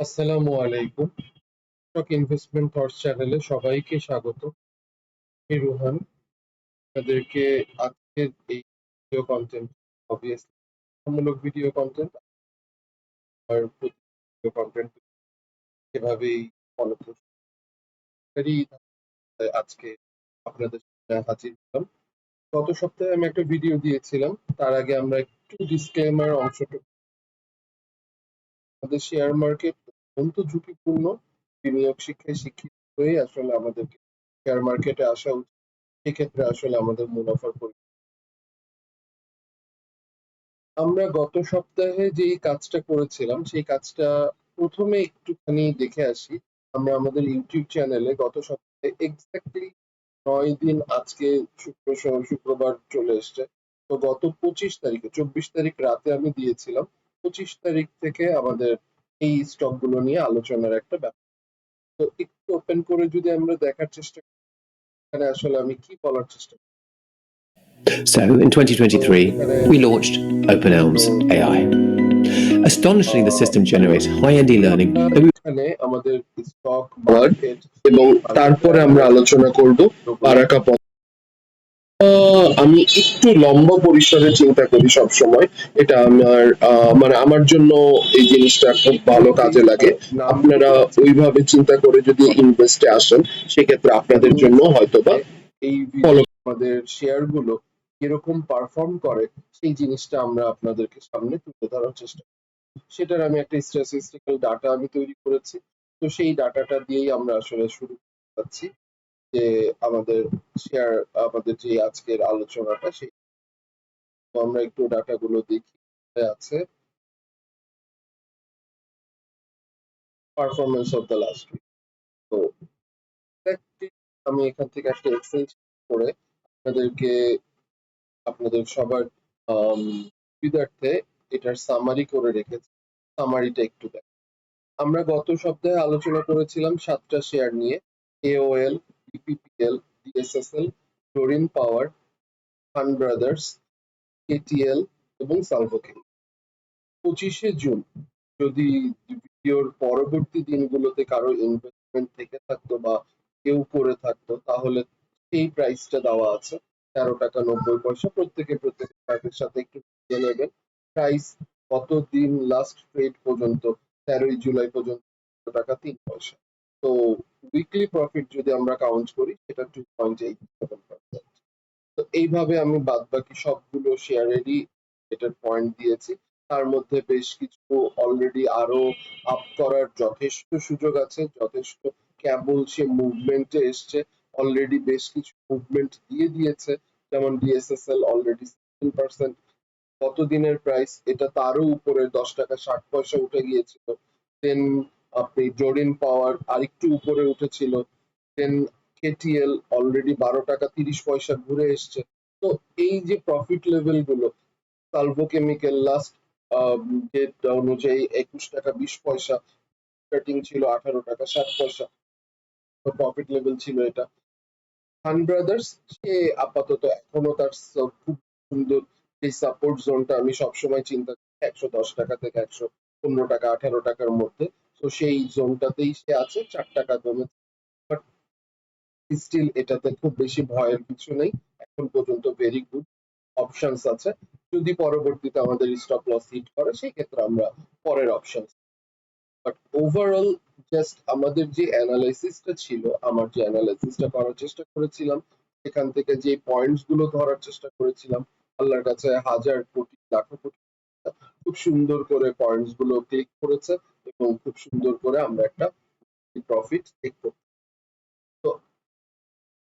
আসসালামু আলাইকুম। Stock investment thoughts চ্যানেলে সবাইকে স্বাগত। আমি রুহান। আপনাদেরকে আজকের এই ভিডিও কন্টেন্ট অবভিয়াসলি মূলক ভিডিও কন্টেন্ট আর ভিডিও কন্টেন্ট এভাবেই আজকে আপনাদের হাজির হলাম। গত সপ্তাহে আমি একটা ভিডিও দিয়েছিলাম। তার আগে আমরা একটু ডিসক্লেমার অংশটুকু আমাদের শেয়ার মার্কেট অত্যন্ত ঝুঁকিপূর্ণ বিনিয়োগ শিক্ষায় শিক্ষিত হয়ে আসলে আমাদেরকে শেয়ার মার্কেটে আসা উচিত। সেক্ষেত্রে আসলে আমাদের মুনাফার পরি- আমরা গত সপ্তাহে যেই কাজটা করেছিলাম, সেই কাজটা প্রথমে একটুখানি দেখে আসি। আমরা আমাদের ইউটিউব চ্যানেলে গত সপ্তাহে এক্স্যাক্টলি নয় দিন আজকে শুক্র শুক্রবার চলে এসছে। তো গত পঁচিশ তারিখে, চব্বিশ তারিখ রাতে আমি দিয়েছিলাম। পঁচিশ তারিখ থেকে আমাদের এই স্টকগুলো নিয়ে আলোচনার একটা ব্যাপার। তো একটু ওপেন করে যদি আমরা দেখার চেষ্টা করি এখানে আসলে আমি কি বলার চেষ্টা করি? So, in 2023, we launched Open Elms AI. Astonishingly, the system generates high-end e-learning. এখানে আমাদের স্টক মার্কেট এবং তারপরে আমরা আলোচনা করব আহ, আমি একটু লম্বা পরিসরে চিন্তা করি সব সময় এটা আমার মানে আমার জন্য এই জিনিসটা খুব ভালো কাজে লাগে। আপনারা ওইভাবে চিন্তা করে যদি ইনভেস্টে আসেন সেক্ষেত্রে আপনাদের জন্য হয়তোবা এই ফলো আমাদের শেয়ারগুলো কীরকম পারফর্ম করে সেই জিনিসটা আমরা আপনাদেরকে সামনে তুলে ধরার চেষ্টা করি। সেটার আমি একটা স্ট্যাটিস্টিক্যাল ডাটা আমি তৈরি করেছি। তো সেই ডাটাটা দিয়েই আমরা আসলে শুরু করছি যে আমাদের শেয়ার আমাদের যে আজকের আলোচনাটা সেই আমরা একটু ডাটা গুলো দেখি আছে। Performance of the last week তো আমি এখান থেকে একটা এক্সেল করে আপনাদেরকে, আপনাদের সবার সুবিধার্থে এটার সামারি করে রেখেছি। সামারিটা একটু দেখ আমরা গত সপ্তাহে আলোচনা করেছিলাম সাতটা শেয়ার নিয়ে AOL BPPL DSSL chlorine power Khan brothers KTL এবং সালভোকে পঁচিশে জুন যদি ভিডিওর পরবর্তী দিনগুলোতে কারও ইনভেস্টমেন্ট থেকে থাকতো বা কেউ করে থাকতো, তাহলে সেই প্রাইসটা দেওয়া আছে, তেরো টাকা নব্বই পয়সা। প্রত্যেকে প্রত্যেক টাকার সাথে একটু বুঝে নেবেন। প্রাইস কত দিন লাস্ট ট্রেড পর্যন্ত? তেরোই জুলাই পর্যন্ত টাকা তিন পয়সা। তো উইকলি প্রফিট যদি আমরা কাউন্ট করি, সেটা two point eight seven percent তো এইভাবে আমি বাদ বাকি সবগুলো শেয়ারেরই এটার পয়েন্ট দিয়েছি। তার মধ্যে বেশ কিছু অলরেডি আরও আপ করার যথেষ্ট সুযোগ আছে, যথেষ্ট কেবল সে মুভমেন্টে এসছে। অলরেডি বেশ কিছু মুভমেন্ট দিয়ে দিয়েছে। যেমন ডিএসএসএল অলরেডি সিক্সটিন পার্সেন্ট গত দিনের প্রাইস এটা তারও উপরে দশ টাকা ষাট পয়সা উঠে গিয়েছিল। দেন আপনি জোরিন পাওয়ার আরেকটু উপরে উঠেছিল। দেন কেটিএল অলরেডি বারো টাকা তিরিশ পয়সা ঘুরে এসছে। তো এই যে প্রফিট লেভেলগুলো সালভো কেমিক্যাল লাস্ট ডেট অনুযায়ী একুশ টাকা বিশ পয়সা স্টার্টিং ছিল আঠারো টাকা সাত পয়সা। প্রফিট লেভেল ছিল এটা। খান ব্রাদার্স সে আপাতত এখনও তার খুব সুন্দর যে সাপোর্ট জোনটা আমি সবসময় চিন্তা করি একশো দশ টাকা থেকে একশো পনেরো টাকা আঠারো টাকার মধ্যে। তো সেই জোনটাতেই সে আছে, চার টাকা কমে বাট স্টিল এটাতে খুব বেশি ভয়ের কিছু নেই। এখন পর্যন্ত ভেরি গুড অপশনস আছে। যদি পরবর্তীতে আমাদের স্টপ লস হিট করে, সেই ক্ষেত্রে আমরা পরের অপশন বাট ওভারঅল জাস্ট আমাদের যে অ্যানালাইসিসটা ছিল, আমার যে অ্যানালাইসিসটা করার চেষ্টা করেছিলাম, সেখান থেকে যে পয়েন্টসগুলো ধরার চেষ্টা করেছিলাম, আল্লাহর কাছে হাজার কোটি, লাখো কোটি, খুব সুন্দর করে পয়েন্টসগুলো ক্লিক করেছে। এবং খুব সুন্দর করে আমরা একটা প্রফিট দেখতে তো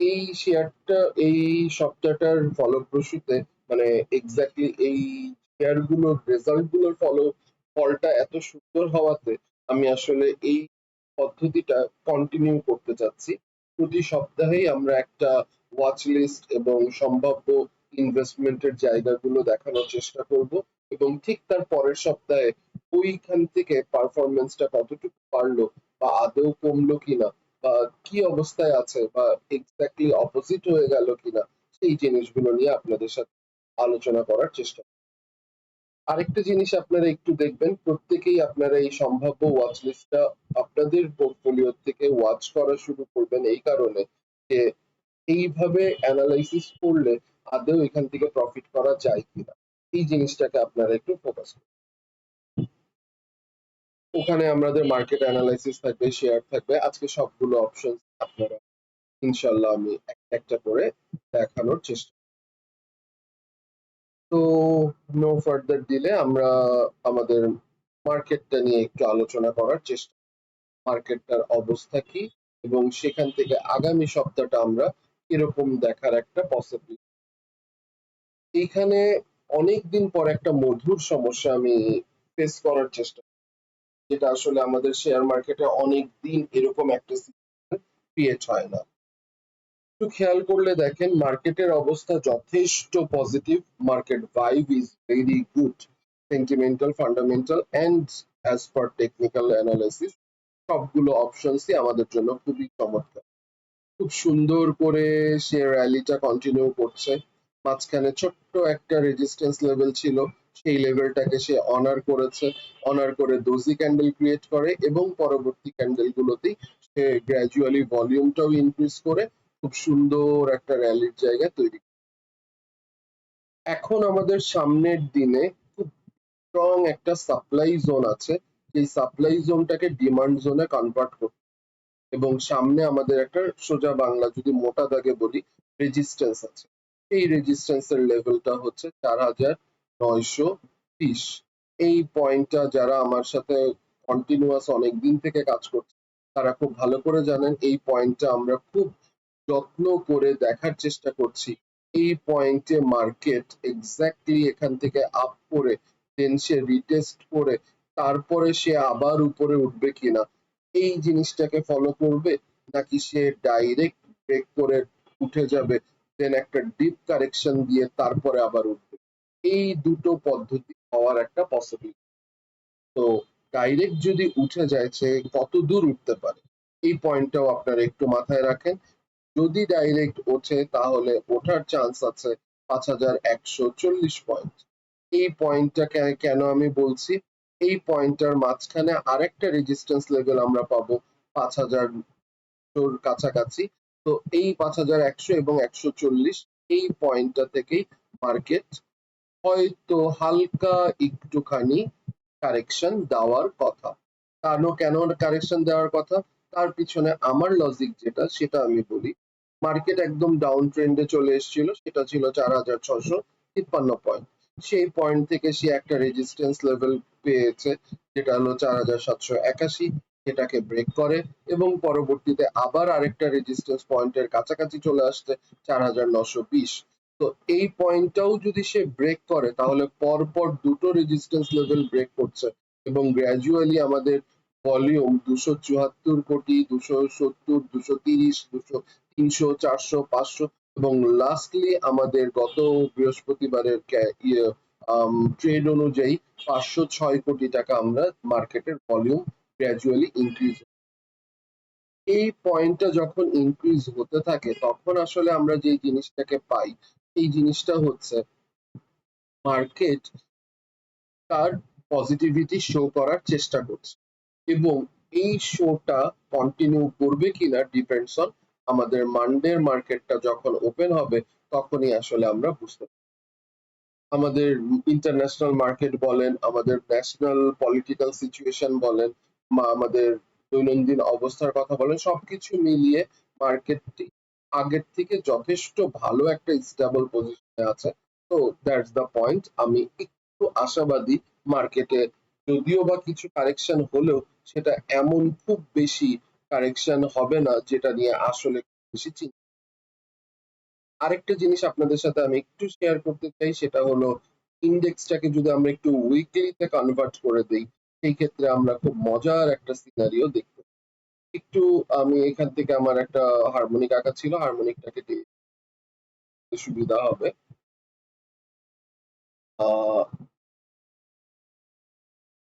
এই শেয়ারটা এই সপ্তাহটার ফলপ্রসূতে মানে এক্স্যাক্টলি এই শেয়ারগুলোর রেজাল্টগুলোর ফলো ফলটা এত সুন্দর হওয়াতে আমি আসলে এই পদ্ধতিটা কন্টিনিউ করতে চাচ্ছি। প্রতি সপ্তাহেই আমরা একটা ওয়াচ লিস্ট এবং সম্ভাব্য ইনভেস্টমেন্টের জায়গাগুলো দেখানোর চেষ্টা করব এবং ঠিক তার পরের সপ্তাহে ওইখান থেকে পারফরমেন্সটা কতটুকু পারল বা আদৌ কমলো কিনা বা কি অবস্থায় আছে বা এক্স্যাক্টলি অপোজিট হয়ে গেল কিনা সেই জিনিসগুলো নিয়ে আপনাদের সাথে আলোচনা করার চেষ্টা আরেকটা জিনিস আপনারা একটু দেখবেন, প্রত্যেকেই আপনারা এই সম্ভাব্য ওয়াচ লিস্টটা আপনাদের পোর্টফোলিও থেকে ওয়াচ করা শুরু করবেন এই কারণে যে এইভাবে অ্যানালাইসিস করলে আদৌ এখান থেকে প্রফিট করা যায় কিনা। এই জিনিসটাকে আপনারা একটু ফোকাস করুন। ওখানে আমাদের মার্কেট অ্যানালাইসিস থাকবে শেয়ার থাকবে। আজকে সবগুলো অপশন আপনারা ইনশাল্লাহ আমি একটা করে দেখানোর চেষ্টা। তো নো ফার্দার দিলে আমরা আমাদের মার্কেটটা নিয়ে একটু আলোচনা করার চেষ্টা মার্কেটটার অবস্থা কি এবং সেখান থেকে আগামী সপ্তাহটা আমরা এরকম দেখার একটা পসিবিলিটি এইখানে অনেকদিন পর একটা মধুর সমস্যা আমি ফেস করার চেষ্টা যেটা আসলে আমাদের শেয়ার মার্কেটে অনেক দিন এরকম একটা ক্রিয়েট হয় না। একটু খেয়াল করলে দেখেন মার্কেটের অবস্থা যথেষ্ট positive market vibe is very good sentimental fundamental and as per technical analysis সবগুলো অপশনসই আমাদের জন্য খুবই চমৎকার। খুব সুন্দর করে সে র্যালিটা কন্টিনিউ করছে। মাঝখানে ছোট্ট একটা রেজিস্ট্যান্স লেভেল ছিল। সেই লেভেলটাকে সে অনার করেছে অনার করে দোজি ক্যান্ডেল ক্রিয়েট করে এবং পরবর্তী ক্যান্ডেল গুলোতেই সে গ্র্যাজুয়ালি ভলিউমটাও ইনক্রিজ করে খুব সুন্দর একটা র্যালির জায়গা তৈরি এখন আমাদের সামনের দিনে খুব স্ট্রং একটা সাপ্লাই জোন আছে এই সাপ্লাই জোনটাকে ডিমান্ড জোনে কনভার্ট করতে এবং সামনে আমাদের একটা সোজা বাংলা যদি মোটা দাগে বলি রেজিস্ট্যান্স আছে। এই রেজিস্ট্যান্সের লেভেলটা হচ্ছে চার হাজার নয়শো বিশ এই পয়েন্টটা যারা আমার সাথে কন্টিনিউয়াস অনেক দিন থেকে কাজ করছে, তারা খুব ভালো করে জানেন এই পয়েন্টটা আমরা খুব যত্ন করে দেখার চেষ্টা করছি। এই পয়েন্টে মার্কেট এক্স্যাক্টলি এখান থেকে আপ করে দেন সে রিটেস্ট করে, তারপরে সে আবার উপরে উঠবে কিনা, এই জিনিসটাকে ফলো করবে, নাকি সে ডাইরেক্ট ব্রেক করে উঠে যাবে দেন একটা ডিপ কারেকশন দিয়ে তারপরে আবার উঠবে। এই দুটো পদ্ধতি হওয়ার একটা পসিবিলিটি তো ডাইরেক্ট যদি উঠে যায়, সে কত দূর উঠতে পারে? এই পয়েন্টটাও আপনারা একটু মাথায় রাখেন। যদি ডাইরেক্ট ওঠে, তাহলে ওঠার চান্স আছে পাঁচ হাজার একশো চল্লিশ পয়েন্ট এই পয়েন্টটা কেন আমি বলছি? এই পয়েন্টটার মাঝখানে আরেকটা রেজিস্ট্যান্স লেভেল আমরা পাবো পাঁচ হাজার কাছাকাছি। তো এই পাঁচ হাজার একশো এবং একশো চল্লিশ, এই পয়েন্টটা থেকেই মার্কেট হয়তো হালকা একটুখানি কারেকশন দেওয়ার কথা। কেন কেন কারেকশন দেওয়ার কথা? তার পিছনে আমার লজিক যেটা, সেটা আমি বলি। মার্কেট একদম ডাউন ট্রেন্ডে চলে এসেছিল, সেটা ছিল চার হাজার ছশো তিপ্পান্ন পয়েন্ট সেই পয়েন্ট থেকে সে একটা রেজিস্ট্যান্স লেভেল পেয়েছে, যেটা হলো চার হাজার সাতশো একাশি, সেটাকে ব্রেক করে এবং পরবর্তীতে আবার আরেকটা রেজিস্ট্যান্স পয়েন্টের কাছাকাছি চলে আসছে, চার হাজার নশো বিশ। তো এই পয়েন্টটাও যদি সে ব্রেক করে, তাহলে পরপর দুটো রেজিস্ট্যান্স লেভেল ব্রেক করছে এবং গ্র্যাজুয়ালি আমাদের ভলিউম দুশো চুয়াত্তর কোটি, দুশো সত্তর, দুশো তিরিশ, দুশো তিনশো, চারশো, পাঁচশো এবং লাস্টলি আমাদের গত বৃহস্পতিবারের ট্রেড অনুযায়ী পাঁচশো ছয় কোটি টাকা আমরা মার্কেটের ভলিউম গ্র্যাজুয়ালি ইনক্রিজ এই পয়েন্টটা যখন ইনক্রিজ হতে থাকে, তখন আসলে আমরা যে জিনিসটাকে পাই এই জিনিসটা হচ্ছে। মার্কেট তার পজিটিভিটি শো করার চেষ্টা করছে। এবং এই শোটা কন্টিনিউ করবে কিনা ডিপেন্ডস অন আমাদের মানডের মার্কেটটা যখন ওপেন হবে, তখনই আসলে আমরা বুঝতে আমাদের ইন্টারন্যাশনাল মার্কেট বলেন, আমাদের ন্যাশনাল পলিটিক্যাল সিচুয়েশন বলেন, বা আমাদের দৈনন্দিন অবস্থার কথা বলেন, সবকিছু মিলিয়ে মার্কেটটি আগের থেকে যথেষ্ট ভালো একটা স্টেবল পজিশনে আছে তো দ্যাটস দ্য পয়েন্ট আমি একটু আশাবাদী মার্কেটে যদিও বা কিছু কারেকশন হলেও সেটা এমন খুব বেশি কারেকশন হবে না, যেটা নিয়ে আসলে বেশি চিন্তা আরেকটা জিনিস আপনাদের সাথে আমি একটু শেয়ার করতে চাই, সেটা হলো ইন্ডেক্সটাকে যদি আমরা একটু উইকলিতে কনভার্ট করে দেই, সেই ক্ষেত্রে আমরা খুব মজার একটা সিনারিও দেখতে। একটু, আমি এখান থেকে আমার একটা হারমোনিক আঁকা ছিল হারমোনিকটাকে দিয়ে সুবিধা হবে।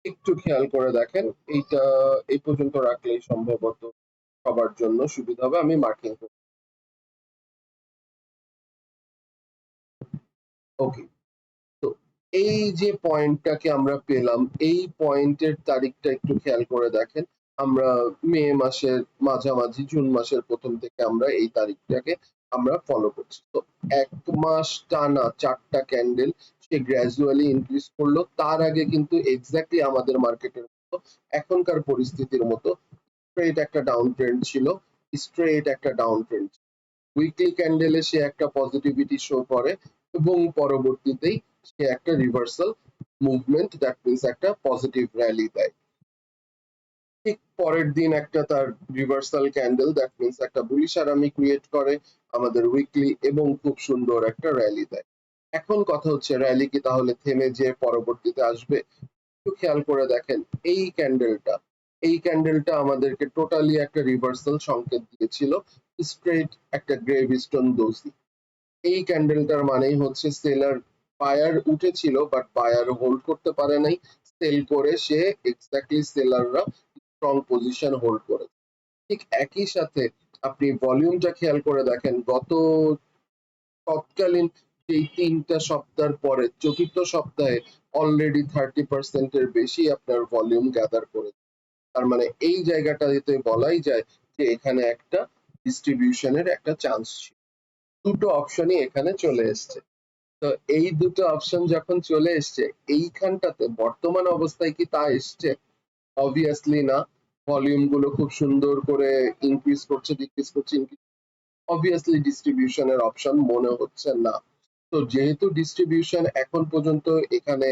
একটু খেয়াল করে দেখেন, এইটা এই পর্যন্ত রাখলেই সম্ভবত সবার জন্য সুবিধা হবে, আমি মার্কিং করব ওকে তো এই যে পয়েন্টটাকে আমরা পেলাম, এই পয়েন্টের তারিখটা একটু খেয়াল করে দেখেন। আমরা মে মাসের মাঝামাঝি, জুন মাসের প্রথম থেকে আমরা এই তারিখটাকে আমরা ফলো করছি। তো এক মাস টানা চারটা ক্যান্ডেল সে গ্র্যাজুয়ালি ইনক্রিজ করল। তার আগে কিন্তু এক্স্যাক্টলি আমাদের মার্কেটের মতো, এখনকার পরিস্থিতির মতো স্ট্রেট একটা ডাউন ট্রেন্ড ছিল স্ট্রেট একটা ডাউন ট্রেন্ড উইকলি ক্যান্ডেলে সে একটা পজিটিভিটি শো করে এবং পরবর্তীতেই সে একটা রিভার্সাল মুভমেন্ট দ্যাট মিনস একটা পজিটিভ র্যালি দেয়। ঠিক পরের দিন একটা তার রিভার্সাল ক্যান্ডেল দ্যাট মিনস একটা বুলিশ আরামি ক্রিয়েট করে আমাদের উইকলি এবং খুব সুন্দর একটা র্যালি দেয়। এখন কথা হচ্ছে র্যালি কি তাহলে থেমে যে পরবর্তীতে আসবে? একটু খেয়াল করে দেখেন, এই ক্যান্ডেলটা এই ক্যান্ডেলটা আমাদেরকে টোটালি একটা রিভার্সাল সংকেত দিয়েছিল স্ট্রেট একটা গ্রেভিস্টোন দোষী। এই ক্যান্ডেলটার মানেই হচ্ছে সেলার বায়ার উঠেছিল বাট বায়ার হোল্ড করতে পারে নাই সেল করে সে এক্স্যাক্টলি সেলাররা স্ট্রং পজিশন হোল্ড করে ঠিক একই সাথে আপনি ভলিউমটা খেয়াল করে দেখেন, গত তৎকালীন এই তিনটা সপ্তাহের পরে, চতুর্থ সপ্তাহে অলরেডি থার্টি পার্সেন্টের বেশি আপনার ভলিউম গ্যাদার করে তার মানে এই জায়গাটাতে বলাই যায় যে এখানে একটা ডিস্ট্রিবিউশনের একটা চান্স ছিল। দুটো অপশনই এখানে চলে এসছে। তো এই দুটো অপশন যখন চলে এসছে, এইখানটাতে বর্তমান অবস্থায় কি তা এসছে? অবভিয়াসলি না ভলিউমগুলো খুব সুন্দর করে ইনক্রিজ করছে ডিক্রিজ করছে অবভিয়াসলি ডিস্ট্রিবিউশনের অপশন মনে হচ্ছে না। তো যেহেতু ডিস্ট্রিবিউশন এখন পর্যন্ত এখানে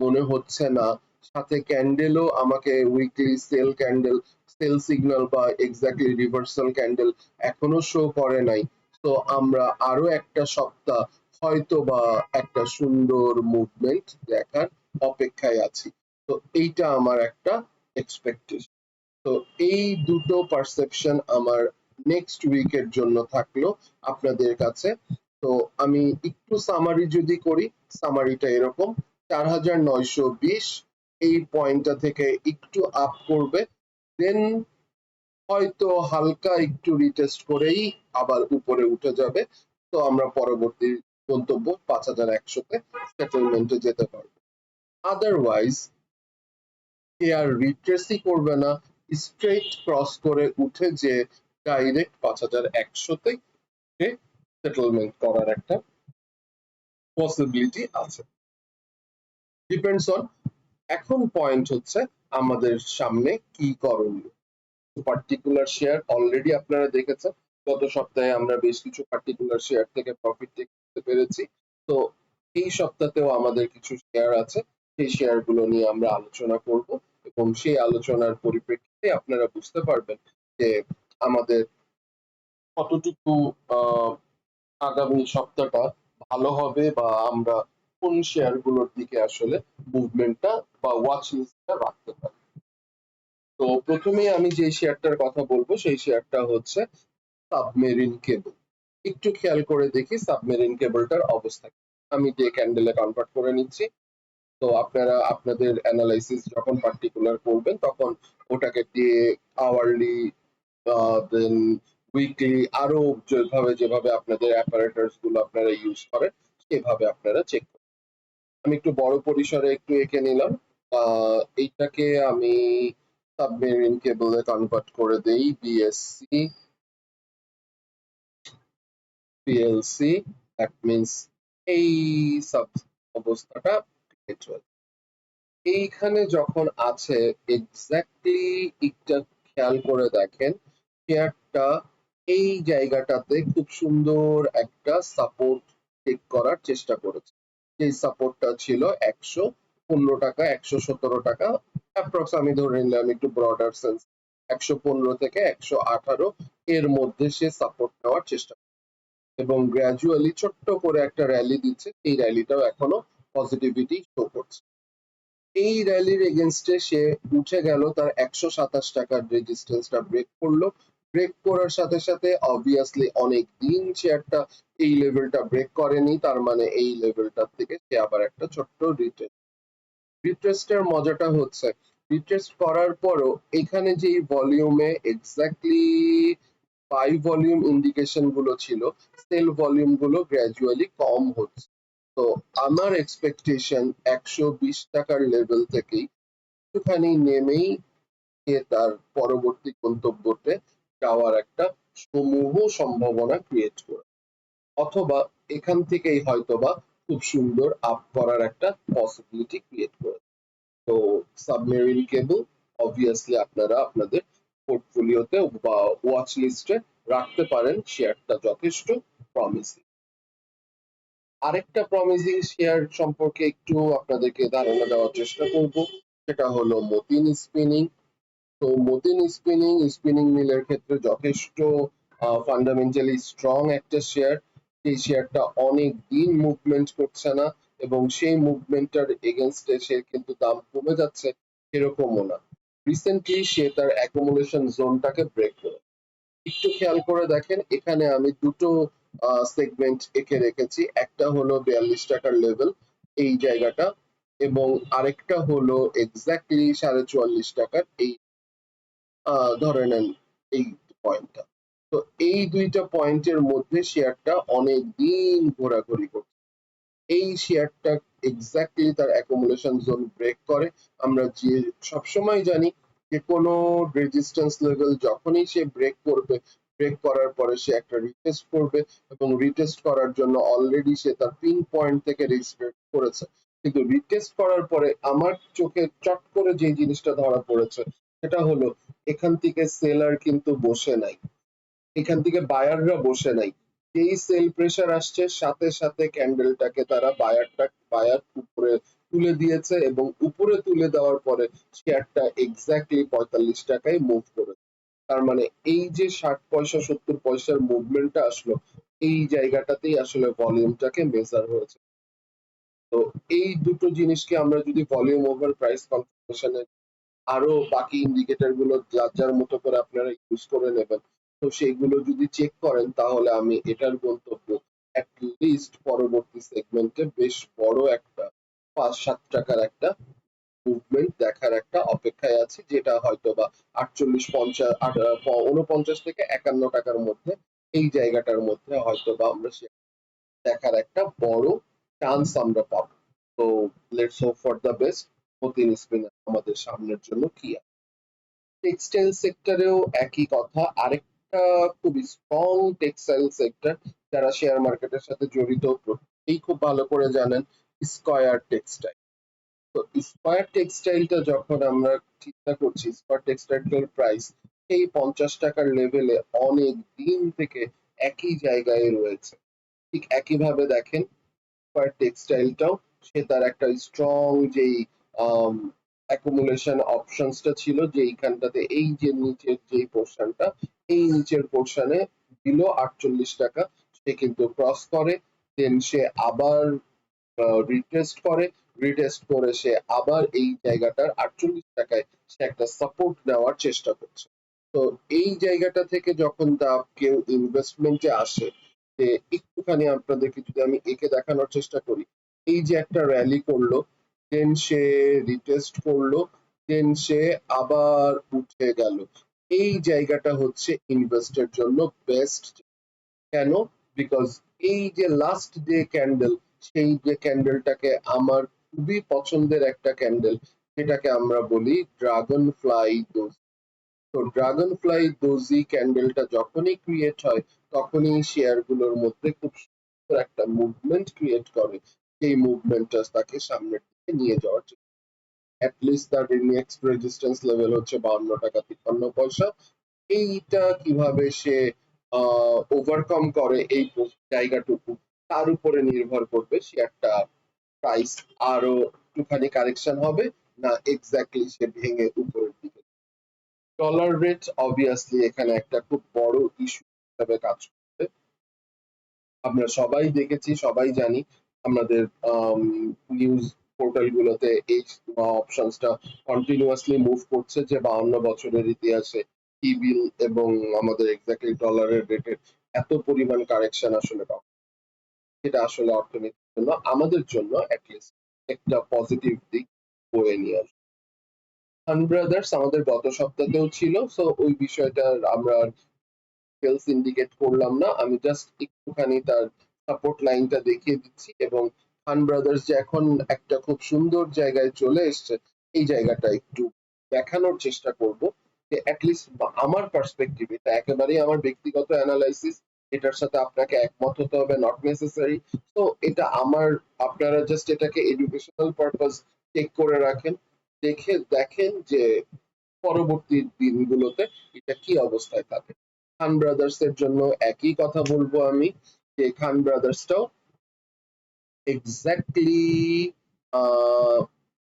মনে হচ্ছে না, সাথে ক্যান্ডেলও আমাকে weekly sell candle sell signal বা এক্স্যাক্টলি রিভার্সাল ক্যান্ডেল এখনও শো করে নাই। তো আমরা আরও একটা সপ্তাহ হয়তো বা একটা সুন্দর মুভমেন্ট দেখার অপেক্ষায় আছি। তো এইটা আমার একটা এক্সপেকটেশন তো এই দুটো পারসেপশন আমার নেক্সট উইকের জন্য থাকল আপনাদের কাছে। তো আমি একটু সামারি যদি করি সামারিটা এরকম। চার হাজার নয়শো বিশ এই পয়েন্টটা থেকে একটু আপ করবে দেন হয়তো হালকা একটু রিটেস্ট করেই আবার উপরে উঠে যাবে। তো আমরা পরবর্তী গন্তব্য পাঁচ হাজার একশোতে সেটেলমেন্টে যেতে পারব। আদারওয়াইজ এ আর রিট্রেসই করবে না। স্ট্রেট ক্রস করে উঠে যে ডাইরেক্ট পাঁচ হাজার একশোতে সেটেলমেন্ট করার একটা পসিবিলিটি আছে। ডিপেন্ডস অন এখন পয়েন্ট হচ্ছে আমাদের সামনে কি করণীয়। পার্টিকুলার শেয়ার অলরেডি আপনারা দেখেছেন, গত সপ্তাহে আমরা বেশ কিছু পার্টিকুলার শেয়ার থেকে প্রফিট দেখতে পেরেছি। তো এই সপ্তাহতেও আমাদের কিছু শেয়ার আছে। সেই শেয়ারগুলো নিয়ে আমরা আলোচনা করব এবং সেই আলোচনার পরিপ্রেক্ষিতে আপনারা বুঝতে পারবেন যে আমাদের কতটুকু আগামী সপ্তাহটা ভালো হবে বা আমরা কোন শেয়ারগুলোর দিকে আসলে মুভমেন্টটা বা ওয়াচ লিস্টটা রাখতে পারি তো প্রথমে আমি যে শেয়ারটার কথা বলব, সেই শেয়ারটা হচ্ছে সাবমেরিন কেবল একটু খেয়াল করে দেখি সাবমেরিন কেবলটার অবস্থা। আমি ডে ক্যান্ডেলে কনভার্ট করে নিচ্ছি তো আপনারা আপনাদের অ্যানালাইসিস যখন পার্টিকুলার করবেন, তখন ওটাকে দিয়ে আওয়ারলি দেন উইকলি আরও যেভাবে যেভাবে আপনাদের অ্যাপারেটার্সগুলো আপনারা ইউজ করেন, সেভাবে আপনারা চেক করুন আমি একটু বড় পরিসরে একটু এঁকে নিলাম। এইটাকে আমি সাবমেরিন কেবলে কনভার্ট করে দেই বিএসসি পিএলসি দ্যাট মিনস এই সাব অবস্থাটা create এইখানে যখন আছে এক্স্যাক্টলি একটা খেয়াল করে দেখেন শেয়ারটা এই জায়গাটাতে খুব সুন্দর একটা সাপোর্ট টেক করার চেষ্টা করেছে এই সাপোর্টটা ছিল একশো পনেরো টাকা, একশো সতেরো টাকা অ্যাপ্রক্স আমি ধরে নিলাম একটু ব্রডার সেন্স একশো পনেরো থেকে একশো আঠারো এর মধ্যে সে সাপোর্ট নেওয়ার চেষ্টা। এবং গ্র্যাজুয়ালি ছোট্ট করে একটা র্যালি দিচ্ছে, এই র্যালিটাও এখনও পজিটিভিটি শো করছে। এই র্যালির এগেনস্টে সে উঠে গেল, তার একশো সাতাশ টাকার রেজিস্ট্যান্সটা ব্রেক করল। ব্রেক করার সাথে সাথে অবভিয়াসলি অনেক দিন শেয়ারটা এই লেভেলটা ব্রেক করেনি, তার মানে এই লেভেলটার থেকে সে আবার একটা ছোট্ট রিটেস্ট রিট্রেস্টের মজাটা হচ্ছে রিট্রেস্ট করার পরও এখানে যে ভলিউমে এক্স্যাক্টলি বাই ভলিউম ইন্ডিকেশনগুলো ছিল সেল ভলিউমগুলো গ্র্যাজুয়ালি কম হচ্ছে। তো আমার এক্সপেকটেশন একশো বিশ টাকার লেভেল থেকেই একটুখানি নেমেই তার পরবর্তী গন্তব্যতে যাওয়ার একটা সমূহ সম্ভাবনা ক্রিয়েট করে। অথবা এখান থেকেই হয়তোবা খুব সুন্দর আপ করার একটা পসিবিলিটি ক্রিয়েট করে। তো সাবমেরিন কেবল অবভিয়াসলি আপনারা আপনাদের পোর্টফোলিওতে বা ওয়াচ লিস্টে রাখতে পারেন শেয়ারটা যথেষ্ট প্রমিসিং আরেকটা প্রমিসিং শেয়ার সম্পর্কে একটু আপনাদেরকে ধারণা দেওয়ার চেষ্টা করব। সেটা হলো মতিন স্পিনিং তো মতিন স্পিনিং স্পিনিং মিলের ক্ষেত্রে যথেষ্ট ফান্ডামেন্টালি স্ট্রং একটা শেয়ার সেই শেয়ারটা অনেক দিন মুভমেন্ট করছে না এবং সেই মুভমেন্টটার এগেনস্টে সে কিন্তু দাম কমে যাচ্ছে সেরকমও না। রিসেন্টলি সে তার অ্যাকুমুলেশন জোনটাকে ব্রেক করে। একটু খেয়াল করে দেখেন, এখানে আমি দুটো সেগমেন্ট এঁকে রেখেছি। একটা হলো বিয়াল্লিশ টাকার লেভেল এই জায়গাটা এবং আরেকটা হলো এক্স্যাক্টলি সাড়ে চুয়াল্লিশ টাকার এই ধরে নেন এই পয়েন্টটা তো এই দুইটা পয়েন্টের মধ্যে শেয়ারটা অনেক দিন ঘোরাঘুরি করছে। এই শেয়ারটা এক্স্যাক্টলি তার অ্যাকুমুলেশন জোন ব্রেক করে। আমরা যে সবসময় জানি যে কোনো রেজিস্ট্যান্স লেভেল যখনই সে ব্রেক করবে ব্রেক করার পরে সে একটা রিটেস্ট করবে এবং রিটেস্ট করার জন্য অলরেডি সে তার পিন পয়েন্ট থেকে রেজিস্ট্রেট করেছে। কিন্তু রিটেস্ট করার পরে আমার চোখে চট করে যে জিনিসটা ধরা পড়েছে, সেটা হলো এখান থেকে সেলার কিন্তু বসে নাই। এখান থেকে বায়াররা বসে নাই। যেই সেল প্রেসার আসছে, সাথে সাথে ক্যান্ডেলটাকে তারা বায়ারটা বায়ার উপরে তুলে দিয়েছে এবং উপরে তুলে দেওয়ার পরে শেয়ারটা এক্স্যাক্টলি পঁয়তাল্লিশ টাকায় মুভ করেছে। তার মানে এই যে ষাট পয়সা, সত্তর পয়সার মুভমেন্টটা আসলো, এই জায়গাটাতেই আসলে ভলিউমটাকে মেজার হয়েছে। তো এই দুটো জিনিসকে আমরা যদি ভলিউম ওভার প্রাইস কনফার্মেশনে আরও বাকি ইন্ডিকেটরগুলো যার যার মতো করে আপনারা ইউজ করে নেবেন, তো সেইগুলো যদি চেক করেন তাহলে আমি এটার গন্তব্য লিস্ট পরবর্তী সেগমেন্টে বেশ বড় একটা পাঁচ সাত টাকার একটা মুভমেন্ট দেখার একটা অপেক্ষায় আছি, যেটা হয়তো বা আটচল্লিশ পঞ্চাশ উনপঞ্চাশ থেকে একান্ন টাকার মধ্যে, এই জায়গাটার মধ্যে হয়তো বা আমরা সে দেখার একটা বড় চান্স আমরা পাবো। তো let's hope for the best Matin Spinner আমাদের সামনের জন্য কি টেক্সটাইল সেক্টরেও একই কথা, আরেকটা খুবই স্ট্রং টেক্সটাইল সেক্টর যারা শেয়ার মার্কেটের সাথে জড়িত প্রত্যেকেই খুব ভালো করে জানেন স্কয়ার টেক্সটাইল তো স্কয়ার টেক্সটাইলটা যখন আমরা চিন্তা করছি স্কয়ার টেক্সটাইলের প্রাইস এই পঞ্চাশ টাকার লেভেলে অনেক দিন থেকে একই জায়গায় রয়েছে। ঠিক একইভাবে দেখেন স্কয়ার টেক্সটাইলটাও সে তার একটা স্ট্রং যেই অ্যাকুমুলেশন অপশনসটা ছিল যে এইখানটাতে এই যে নিচের যেই পোর্শনটা এই নিচের পোর্শনে দিল আটচল্লিশ টাকা। সে কিন্তু ক্রস করে দেন সে আবার রিটেস্ট করে। রিটেস্ট করে সে আবার এই জায়গাটার আটচল্লিশ টাকায় সে একটা সাপোর্ট নেওয়ার চেষ্টা করছে। তো এই জায়গাটা থেকে যখন তা কেউ ইনভেস্টমেন্টে আসে যে একটুখানি আপনাদেরকে যদি আমি একে দেখানোর চেষ্টা করি, এই যে একটা র্যালি করল দেন সে রিটেস্ট করল দেন সে আবার উঠে গেল। এই জায়গাটা হচ্ছে ইনভেস্টের জন্য বেস্ট কেন? বিকজ এই যে লাস্ট ডে ক্যান্ডেল সেই যে ক্যান্ডেলটাকে আমার খুবই পছন্দের একটা ক্যান্ডেল যেটাকে আমরা বলি ড্রাগন ফ্লাই ডোজ তো ড্রাগন ফ্লাই ডোজি ক্যান্ডেলটা যখনই ক্রিয়েট হয়, তখনই শেয়ারগুলোর মধ্যে খুব সুন্দর একটা মুভমেন্ট ক্রিয়েট করে। সেই মুভমেন্টটা তাকে সামনের দিকে নিয়ে যাওয়ার জন্য। অ্যাটলিস্ট তার নেক্সট রেজিস্ট্যান্স লেভেল হচ্ছে বাউন্ন টাকা তিপ্পান্ন পয়সা। এইটা কীভাবে সে ওভারকাম করে এই জায়গাটুকু, তার উপরে নির্ভর করবে সে একটা প্রাইস আরও একটুখানি কারেকশন হবে, না এক্স্যাক্টলি সে ভেঙে উপরের দিকে। ডলার রেট অবভিয়াসলি এখানে একটা খুব বড় ইস্যু হিসাবে কাজ করবে আমরা সবাই দেখেছি, সবাই জানি, আমাদের নিউজ পোর্টাল গুলোতে এই অপশনসটা কন্টিনিউয়াসলি মুভ করছে যে বাউন্ন বছরের ইতিহাসে টি বিল এবং আমাদের এক্স্যাক্টলি ডলারের রেটের এত পরিমাণ কারেকশন আসলে পাবো যেটা আসলে অর্থনীতির জন্য, আমাদের জন্য অ্যাটলিস্ট একটা পজিটিভ দিক বয়ে নিয়ে আসবে। হান ব্রাদার্স আমাদের গত সপ্তাহেও ছিল সো ওই বিষয়টা আমরা সেলস ইন্ডিকেট করলাম না। আমি জাস্ট একটুখানি তার সাপোর্ট লাইনটা দেখিয়ে দিচ্ছি এবং খান ব্রাদার্স যে এখন একটা খুব সুন্দর জায়গায় চলে এসছে, এই জায়গাটা একটু দেখানোর চেষ্টা করব যে অ্যাটলিস্ট আমার পার্সপেক্টিভ এটা একেবারেই আমার ব্যক্তিগত অ্যানালাইসিস এটার সাথে আপনাকে একমত হতে হবে নট নেসেসারি তো এটা আমার, আপনারা জাস্ট এটাকে এডুকেশনাল পারপাস চেক করে রাখেন, দেখে, দেখেন যে পরবর্তী দিনগুলোতে এটা কি অবস্থায় থাকে। খান ব্রাদার্স এর জন্য একই কথা বলব আমি, যে খান ব্রাদার্সটাও এক্স্যাক্টলি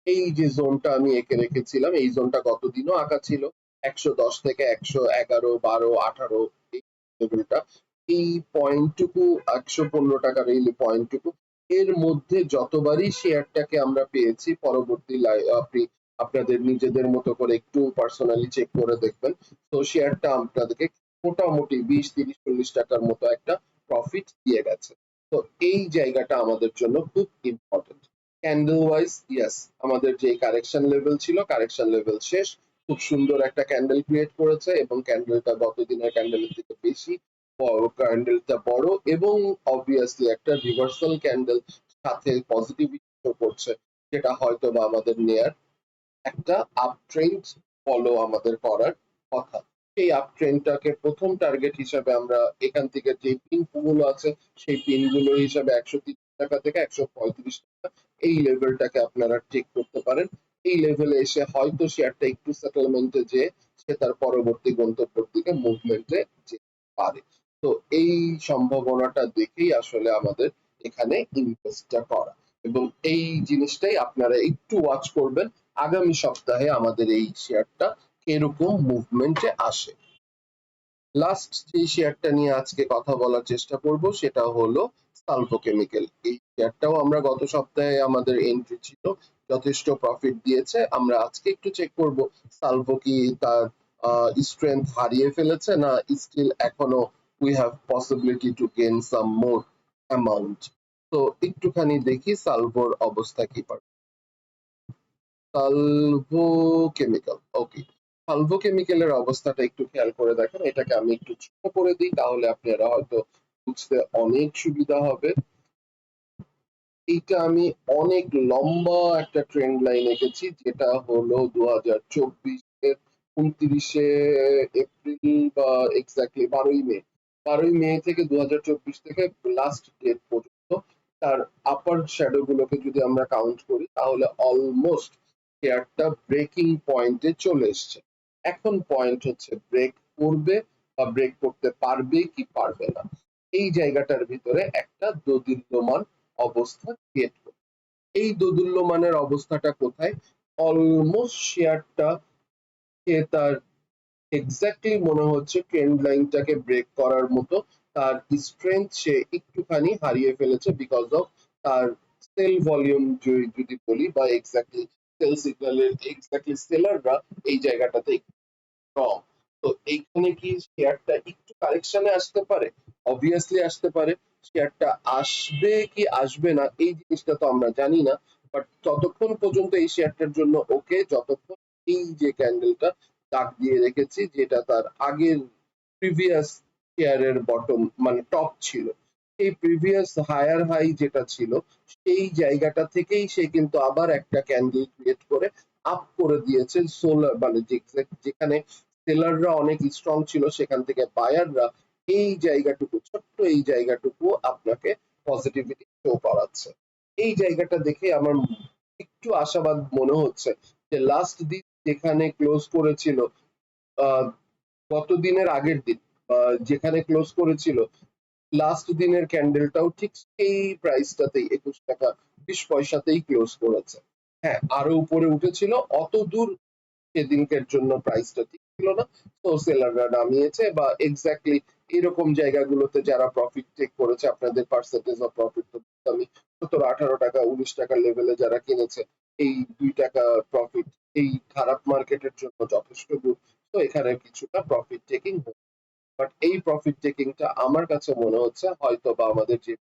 এই যে জোনটা আমি এঁকে রেখেছিলাম, এই জোনটা গতদিনও আঁকা ছিল? একশো দশ থেকে একশো এগারো, বারো, আঠারো লেভেলটা এই পয়েন্টটুকু, একশো পনেরো টাকার এই পয়েন্টটুকু, এর মধ্যে যতবারই শেয়ারটাকে আমরা পেয়েছি, পরবর্তী আপনি, আপনাদের নিজেদের মতো করে একটু পার্সোনালি চেক করে দেখবেন। তো শেয়ারটা আপনাদেরকে মোটামুটি বিশ, তিরিশ, চল্লিশ টাকার মতো একটা প্রফিট দিয়ে গেছে। তো এই জায়গাটা আমাদের জন্য খুব ইম্পর্টেন্ট ক্যান্ডেল ওয়াইজ ইয়েস আমাদের যে কারেকশন লেভেল ছিল কারেকশন লেভেল শেষ। খুব সুন্দর একটা ক্যান্ডেল ক্রিয়েট করেছে এবং ক্যান্ডেলটা গত দিনের ক্যান্ডেলের থেকে বেশি ক্যান্ডেলটা বড় এবং অবভিয়াসলি একটা রিভার্সাল ক্যান্ডেল সাথে পজিটিভিটি করছে, যেটা হয়তো বা আমাদের নেয়ার একটা আপ ট্রেন্ড ফলো আমাদের করার কথা। সেই আপ ট্রেন্ডটাকে প্রথম টার্গেট হিসাবে আমরা এখান থেকে যে পিনগুলো আছে, সেই পিনগুলো হিসাবে একশো টাকা থেকে একশো পঁয়ত্রিশ টাকা এই লেভেলটাকে আপনারা চেক করতে পারেন। এই লেভেলে এসে হয়তো শেয়ারটা একটু সেটেলমেন্টে যে সে তার পরবর্তী গন্তব্যের দিকে মুভমেন্টে যেতে পারে। তো এই সম্ভাবনাটা দেখেই আসলে আমাদের এখানে ইনভেস্টটা করা। এবং এই জিনিসটাই আপনারা একটু ওয়াচ করবেন। আগামী সপ্তাহে আমাদের এই শেয়ারটা এরকম মুভমেন্টে আসে। লাস্ট যে শেয়ারটা নিয়ে আজকে কথা বলার চেষ্টা করব, সেটা হলো সালফো কেমিক্যাল এই শেয়ারটাও আমরা গত সপ্তাহে আমাদের এন্ট্রি ছিল, যথেষ্ট প্রফিট দিয়েছে। আমরা আজকে একটু চেক করব সালভো কি তার স্ট্রেংথ হারিয়ে ফেলেছে না স্টিল এখনও we have possibility to gain some more amount তো একটুখানি দেখি সালভোর অবস্থা কি পারে। সালভো কেমিক্যাল ওকে সালভো কেমিক্যালের অবস্থাটা একটু খেয়াল করে দেখেন, এটাকে আমি একটু ছোট করে দিই, তাহলে আপনারা হয়তো বুঝতে অনেক সুবিধা হবে। এইটা আমি অনেক লম্বা একটা ট্রেন্ড লাইন এঁকেছি, যেটা হলো দু হাজার চব্বিশের উনত্রিশে এপ্রিল বা এক্স্যাক্টলি বারোই মে। বারোই মে থেকে দু হাজার চব্বিশ থেকে লাস্ট ডেট পর্যন্ত তার আপার শ্যাডো গুলোকে যদি আমরা কাউন্ট করি, তাহলে অলমোস্ট শেয়ারটা ব্রেকিং পয়েন্টে চলে এসছে। এখন পয়েন্ট হচ্ছে ব্রেক করবে বা ব্রেক করতে পারবে কি পারবে না। এই জায়গাটার ভিতরে একটা দোদুল্যমান অবস্থা ক্রিয়েট করবে। এই দোদুল্যমানের অবস্থাটা কোথায়? অলমোস্ট শেয়ারটা সে তার এক্স্যাক্টলি মনে হচ্ছে ট্রেন্ড লাইনটাকে ব্রেক করার মতো। তার স্ট্রেংথ সে একটুখানি হারিয়ে ফেলেছে বিকজ অফ তার সেল ভলিউম যদি বলি বা এক্স্যাক্টলি সেল সিগন্যালের এক্স্যাক্টলি সেলাররা এই জায়গাটাতে কম তো এইখানে কি শেয়ারটা একটু কারেকশনে আসতে পারে? অবভিয়াসলি আসতে পারে। শেয়ারটা আসবে কি আসবে না এই জিনিসটা তো আমরা জানি না। বাট ততক্ষণ পর্যন্ত এই শেয়ারটার জন্য ওকে যতক্ষণ এই যে ক্যান্ডেলটা দাগ দিয়ে রেখেছি, যেটা তার আগের প্রিভিয়াস শেয়ারের বটম মানে টপ ছিল। সেই প্রিভিয়াস হায়ার হাই যেটা ছিল, সেই জায়গাটা থেকেই সে কিন্তু আবার একটা ক্যান্ডেল ক্রিয়েট করে আপ করে দিয়েছে সোলার মানে যেখানে সেলাররা অনেক স্ট্রং ছিল, সেখান থেকে বায়াররা এই জায়গাটুকু, ছোট্ট এই জায়গাটুকু আপনাকে পজিটিভিটি শো করাচ্ছে। এই জায়গাটা দেখে আমার একটু আশাবাদ মনে হচ্ছে যে লাস্ট দিন যেখানে ক্লোজ করেছিল গত দিনের আগের দিন যেখানে ক্লোজ করেছিল লাস্ট দিনের ক্যান্ডেলটাও ঠিক সেই প্রাইসটাতেই একুশ টাকা, বিশ পয়সাতেই ক্লোজ করেছে। হ্যাঁ আরও উপরে উঠেছিল, অত দূর সেদিনকের জন্য প্রাইসটা ঠিক ছিল না। তো সেলাররা নামিয়েছে বা এক্স্যাক্টলি এরকম জায়গাগুলোতে যারা প্রফিট টেক করেছে, আপনাদের পার্সেন্টেজ অফ প্রফিট তো আমি সতেরো আঠারো টাকা, উনিশ টাকা লেভেলে যারা কিনেছে এই দুই টাকা প্রফিট এই খারাপ মার্কেটের জন্য যথেষ্ট গুড তো এখানে কিছুটা প্রফিট টেকিং বাট এই প্রফিট টেকিংটা আমার কাছে মনে হচ্ছে হয়তো বা আমাদের যে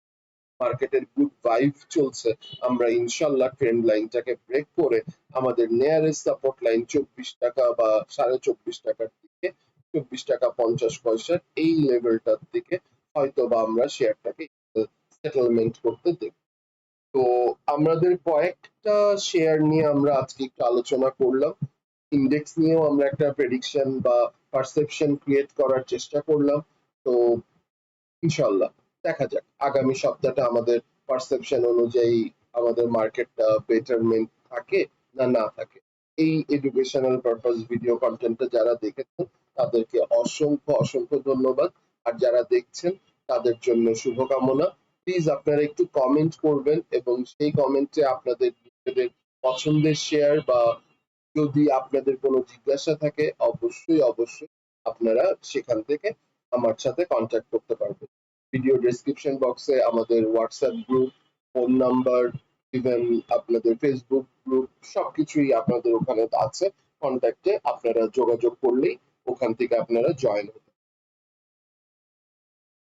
মার্কেটের গুড ভাইভ চলছে, আমরা ইনশাল্লাহ ট্রেন্ড লাইনটাকে ব্রেক করে আমাদের নিয়ারেস্ট সাপোর্ট লাইন চব্বিশ টাকা বা সাড়ে চব্বিশ টাকার দিকে, চব্বিশ টাকা পঞ্চাশ পয়সার এই লেভেলটার দিকে হয়তো বা আমরা শেয়ারটাকে সেটেলমেন্ট করতে দেখব। তো আমাদের কয়েকটা শেয়ার নিয়ে আমরা আজকে একটু আলোচনা করলাম। ইন্ডেক্স নিয়েও আমরা একটা প্রেডিকশন বা পারসেপশন ক্রিয়েট করার চেষ্টা করলাম। তো ইনশাল্লাহ দেখা যাক। আগামী সপ্তাহটা আমাদের পারসেপশন অনুযায়ী আমাদের মার্কেটটা বেটারমেন্ট থাকে না না থাকে। এই এডুকেশনাল পারপাস ভিডিও কন্টেন্টটা যারা দেখেছেন, তাদেরকে অসংখ্য অসংখ্য ধন্যবাদ। আর যারা দেখছেন, তাদের জন্য শুভকামনা। প্লিজ আপনারা একটু কমেন্ট করবেন এবং সেই কমেন্টে আপনাদের নিজেদের পছন্দের শেয়ার বা যদি আপনাদের কোনো জিজ্ঞাসা থাকে, অবশ্যই অবশ্যই আপনারা সেখান থেকে আমার সাথে কন্ট্যাক্ট করতে পারবেন। ভিডিও ডেসক্রিপশন বক্সে আমাদের WhatsApp group phone number even আপনাদের ফেসবুক গ্রুপ সবকিছুই আপনাদের ওখানে আছে। কন্ট্যাক্টে আপনারা যোগাযোগ করলেই ওখান থেকে আপনারা জয়েন হবেন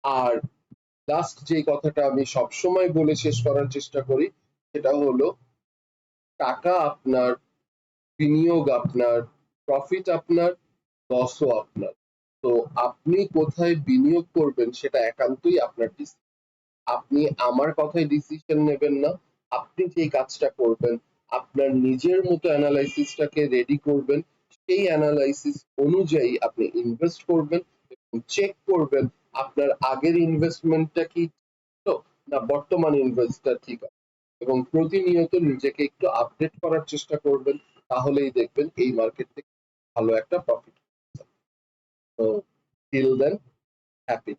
আর লাস্ট যে কথাটা আমি সবসময় বলে শেষ করার চেষ্টা করি, সেটা হলো টাকা আপনার, বিনিয়োগ আপনার প্রফিট আপনার লসও আপনার। তো আপনি কোথায় বিনিয়োগ করবেন সেটা একান্তই আপনার আপনি আমার কথায় ডিসিশন নেবেন না, আপনি যে কাজটা করবেন, আপনার নিজের মতো অ্যানালাইসিসটাকে রেডি করবেন, সেই অ্যানালাইসিস অনুযায়ী আপনি ইনভেস্ট করবেন চেক করবেন, আপনার আগের ইনভেস্টমেন্টটা কি না বর্তমান ইনভেস্টটা ঠিক আছে? এবং প্রতিনিয়ত নিজেকে একটু আপডেট করার চেষ্টা করবেন, তাহলেই দেখবেন এই মার্কেট থেকে ভালো একটা প্রফিট তো টিল দেন হ্যাপি